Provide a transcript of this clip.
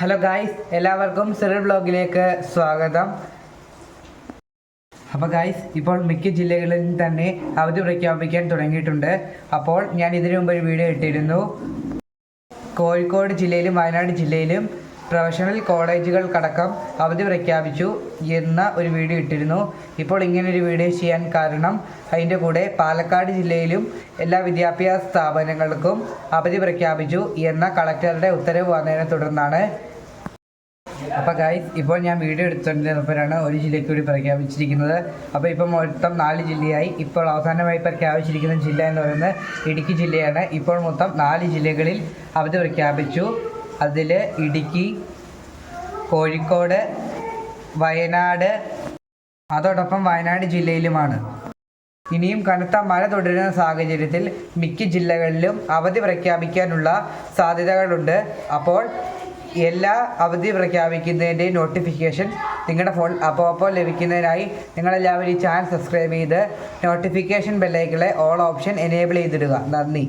Hello guys എല്ലാവർക്കും Cyril ബ്ലോഗിലേക്ക് സ്വാഗതം. അപ്പോൾ ഗായ്സ് ഇപ്പോൾ മിക്ക ജില്ലകളിൽ തന്നെ അവധി പ്രഖ്യാപിക്കാൻ തുടങ്ങിയിട്ടുണ്ട്. അപ്പോൾ ഞാൻ ഇതിനു മുമ്പ് ഒരു വീഡിയോ ഇട്ടിരുന്നു. കോഴിക്കോട് ജില്ലയിലും വയനാട് ജില്ലയിലും പ്രൊഫഷണൽ കോളേജുകൾക്കടക്കം അവധി പ്രഖ്യാപിച്ചു എന്ന ഒരു വീഡിയോ ഇട്ടിരുന്നു. ഇപ്പോൾ ഇങ്ങനൊരു വീഡിയോ ചെയ്യാൻ കാരണം അതിന്റെ കൂടെ പാലക്കാട് ജില്ലയിലും എല്ലാ വിദ്യാഭ്യാസ സ്ഥാപനങ്ങൾക്കും അവധി പ്രഖ്യാപിച്ചു എന്ന കളക്ടറുടെ ഉത്തരവ് വന്നതിനെ തുടർന്നാണ് അപ്പോൾ ഗൈസ് ഇപ്പോൾ ഞാൻ വീഡിയോ എടുത്തുകൊണ്ടിരുന്നപ്പോഴാണ് ഒരു ജില്ലയ്ക്ക് കൂടി പ്രഖ്യാപിച്ചിരിക്കുന്നത്. അപ്പോൾ ഇപ്പോൾ മൊത്തം നാല് ജില്ലയായി. ഇപ്പോൾ അവസാനമായി പ്രഖ്യാപിച്ചിരിക്കുന്ന ജില്ല എന്ന് പറയുന്നത് ഇടുക്കി ജില്ലയാണ്. ഇപ്പോൾ മൊത്തം നാല് ജില്ലകളിൽ അവധി പ്രഖ്യാപിച്ചു. അതിൽ ഇടുക്കി കോഴിക്കോട് വയനാട് അതോടൊപ്പം വയനാട് ജില്ലയിലുമാണ്. ഇനിയും കനത്ത മഴ തുടരുന്ന സാഹചര്യത്തിൽ മിക്ക ജില്ലകളിലും അവധി പ്രഖ്യാപിക്കാനുള്ള സാധ്യതകളുണ്ട്. അപ്പോൾ എല്ലാ അവധി പ്രഖ്യാപിക്കുന്നതിന്റെ നോട്ടിഫിക്കേഷൻ നിങ്ങളുടെ ഫോൺ അപ്പോൾ അപ്പോൾ ലഭിക്കുന്നതിനായി നിങ്ങളെല്ലാവരും ഈ ചാനൽ സബ്സ്ക്രൈബ് ചെയ്ത് നോട്ടിഫിക്കേഷൻ ബെല്ലൈക്കിളെ ഓൾ ഓപ്ഷൻ എനേബിൾ ചെയ്തിടുക. നന്ദി.